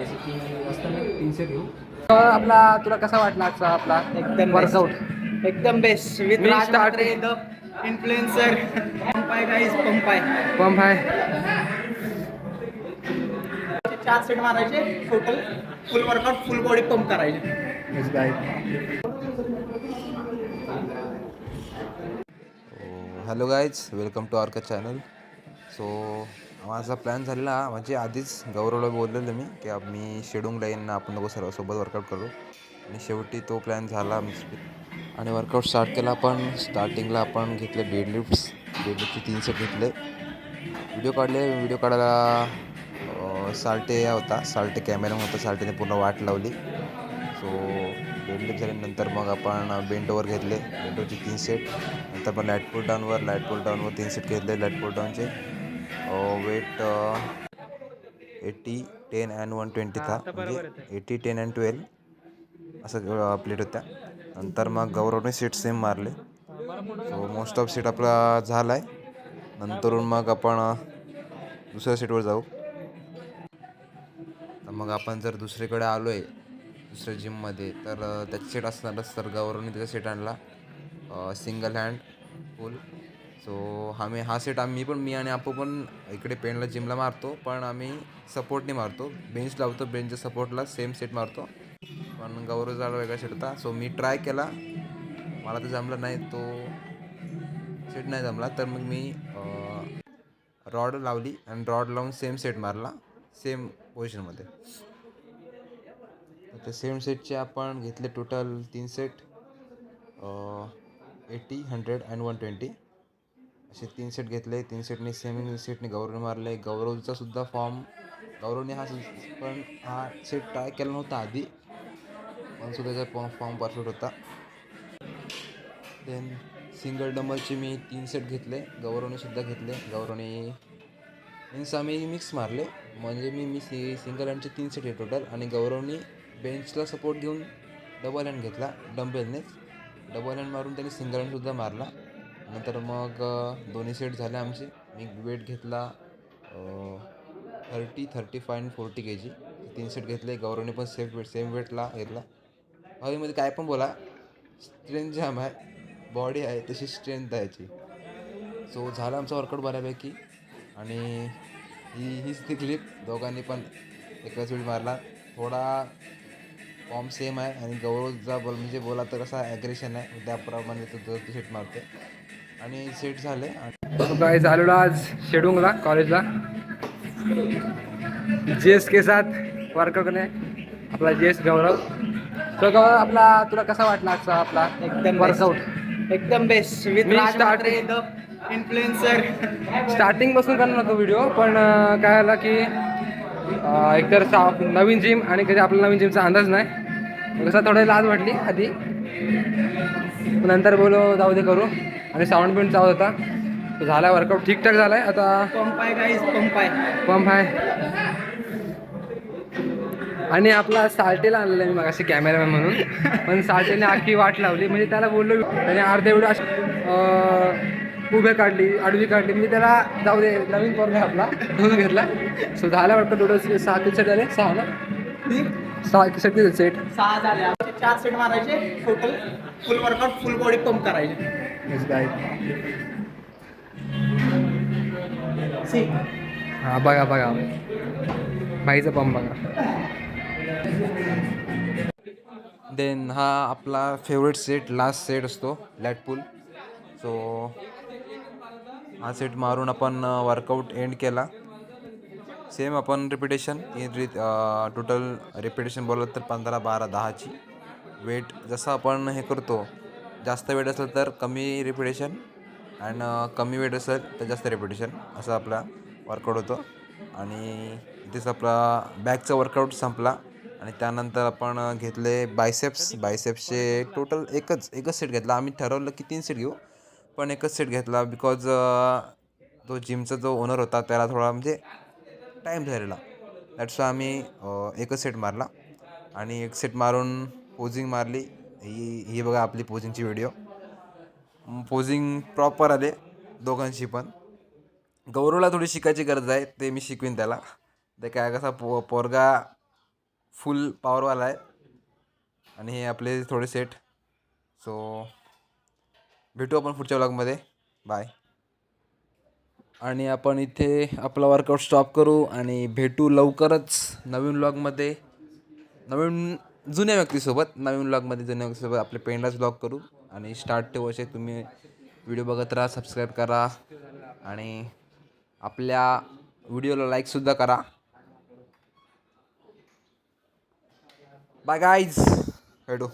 असताना तीनशे घेऊ. आपला तुला कसा वाटला आजचा आपला एकदम वर्कआउट एकदम best with Raj Mhatre the influencer pump आहे गाईज पंप आहे पंप आहे चार सेट मारायचे total full workout full body pump करायचे. Hello guys welcome to Arka channel so माझा प्लॅन झालेला. म्हणजे आधीच गौरवला बोललेलं मी की मी शेडूंगला येईन आपण दोघं सर्व सोबत वर्कआउट करू. आणि शेवटी तो प्लॅन झाला म्हणजे- आणि वर्कआउट स्टार्ट केला आपण स्टार्टिंगला आपण घेतले डेडलिफ्ट्स डेडलिफ्टचे तीन सेट घेतले. व्हिडिओ काढले. व्हिडिओ काढायला साल्टे होता. साल्टे कॅमेरा होता. साल्टेने पूर्ण वाट लावली. सो डेडलिफ्ट झाल्यानंतर मग आपण बेंटोवर घेतले. बेंटोचे तीन सेट नंतर मग लॅट पुल डाऊनवर लाइट पुल डाऊनवर तीन सेट घेतले. Light pull डाऊनचे weight eighty ten and one twenty था. म्हणजे एटी टेन अँड ट्वेल्व असं प्लेट होत्या. नंतर मग गौरवने सीट सेम मारले. सो मोस्ट ऑफ सीट आपला झाला आहे नंतरून मग आपण दुसऱ्या सीटवर जाऊ. तर मग आपण जर दुसरीकडे आलो आहे दुसऱ्या जिममध्ये तर त्याची सेट असणारच तर गौरवने त्याचा सेट आणला. सिंगल हँड फुल सो आम्ही हा सेट आम्ही पण मी आणि आपू पण इकडे पेनला जिमला मारतो पण आम्ही सपोर्टने मारतो. बेंच लावतो बेंचच्या सपोर्टला सेम सेट मारतो. पण गौरव झाला वेगळा सेट होता. सो मी ट्राय केला. मला तर जमला नाही तो सेट नाही जमला. तर मग मी रॉड लावली आणि रॉड लावून सेम सेट मारला. सेम पोझिशनमध्ये तर सेम सेटचे आपण घेतले टोटल तीन set eighty hundred and one twenty असे तीन सेट घेतले. तीन सेटने सेमी सेटने गौरवने मारले. गौरवचा सुद्धा फॉर्म गौरवने हा सु- पण हा सेट ट्राय केला नव्हता आधी. पण सुद्धा त्याचा फॉर्म परफेक्ट होता. देन सिंगल डंबलचे मी तीन सेट घेतले. गौरवने सुद्धा घेतले. गौरवने मीन्स आम्ही मिक्स मारले. म्हणजे मी मी सी सिंगल हँडचे तीन सेट आहे टोटल आणि गौरवने बेंचला सपोर्ट घेऊन डबल हँड घेतला. डंबेलनेच डबल हँड मारून त्यांनी सिंगल हँडसुद्धा मारला. नंतर मग दोन्ही सेट झाले आमचे. मी वेट घेतला thirty thirty five and forty K G तीन सेट घेतले. गौरवने पण सेम वेट सेम वेटला घेतला. हवेमध्ये काय पण बोला स्ट्रेंथ जाम आहे बॉडी आहे तशी स्ट्रेंथ आहे याची. सो झालं आमचा वर्कआउट बऱ्यापैकी. आणि ही हीच ती क्लिप दोघांनी पण एकाच वेळी मारला. थोडा फॉर्म सेम आहे. आणि गौरवचा बोल म्हणजे बोला तर कसा ॲग्रेशन आहे. त्याप्रमाणे तो तो सेट मारते आणि सेट झाले. काय झालेलो आज शेडुंगला कॉलेजला जी एस के साथ करणे आपला जी एस गौरव. तो गौरव आपला तुला कसा वाटला आजचा आपला एकदम वर्कआउट एकदम बेस्ट विथ मी द इन्फ्लुएन्सर स्टार्टिंगपासून करणार होतो व्हिडिओ पण काय झालं की एकतर नवीन जिम आणि कधी आपल्याला नवीन जिमचा अंदाज नाही. कसं थोडी लाज वाटली आधी. नंतर बोलो जाऊ दे करू. आणि साऊंड बिंड चालत होता. तो झाला वर्कआउट ठीकठाक झाला आहे आता पंप आहे गाईज पंप आहे. पंप आहे आणि आपला साल्टेला आणलेला मी मगाशी कॅमेरामॅन म्हणून. पण साल्टेने आखी वाट लावली. म्हणजे त्याला बोललो त्याने अर्धे एवढं अशी, उभे काढली आडवी काढली. म्हणजे त्याला जाऊ दे नवीन करून आपला. म्हणून घेतला. सो झाला वाटतं टोटल सहा किती सेट झाले. सहा ना? सहा सेट किती सेट. सहा झाले. चार सेट मारायचे total full workout full body pump करायचे? हा बघा बघा. बाईचा पंप बघा. देन हा आपला फेवरेट सेट लास्ट सेट असतो लॅट पूल सो हा सेट मारून आपण वर्कआउट एंड केला. सेम आपण रिपिटेशन टोटल रिपिटेशन बोलत तर पंधरा बारा दहाची. वेट जसं आपण हे करतो जास्त वेट असेल तर कमी रिपिटेशन अँड कमी वेट असेल तर जास्त रिपिटेशन असं आपला वर्कआउट होतो. आणि इथेच आपला बॅकचा वर्कआउट संपला आणि त्यानंतर आपण घेतले बायसेप्स बायसेप्सचे टोटल एकच एकच सेट घेतला. आम्ही ठरवलं की तीन सेट घेऊ पण एकच सेट घेतला बिकॉज तो जिमचा जो ओनर होता त्याला थोडा म्हणजे टाईम झालेला. दॅट्स आम्ही एकच सेट मारला. आणि एक सेट मारून पोझिंग मारली. ही ही बघा आपली पोझिंगची व्हिडिओ पोझिंग प्रॉपर आले दोघांशी पण. गौरवला थोडी शिकायची गरज आहे ते मी शिकवीन त्याला. ते काय कसा पो पोरगा फुल पॉवरवाला आहे. आणि हे आपले थोडे सेट सो भेटू आपण पुढच्या ब्लॉगमध्ये बाय आणि आपण इथे आपला वर्कआउट स्टॉप करू आणि भेटू लवकरच नवीन ब्लॉगमध्ये नवीन जुन्या व्यक्तीसोबत नवीन ब्लॉगमध्ये जुन्या व्यक्तीसोबत आपले पेंडाच ब्लॉग करू. आणि स्टार्ट ठेवू असे तुम्ही व्हिडिओ बघत राहा सबस्क्राईब करा. आणि आपल्या व्हिडिओला लाईकसुद्धा करा. बाय गाईज भेटू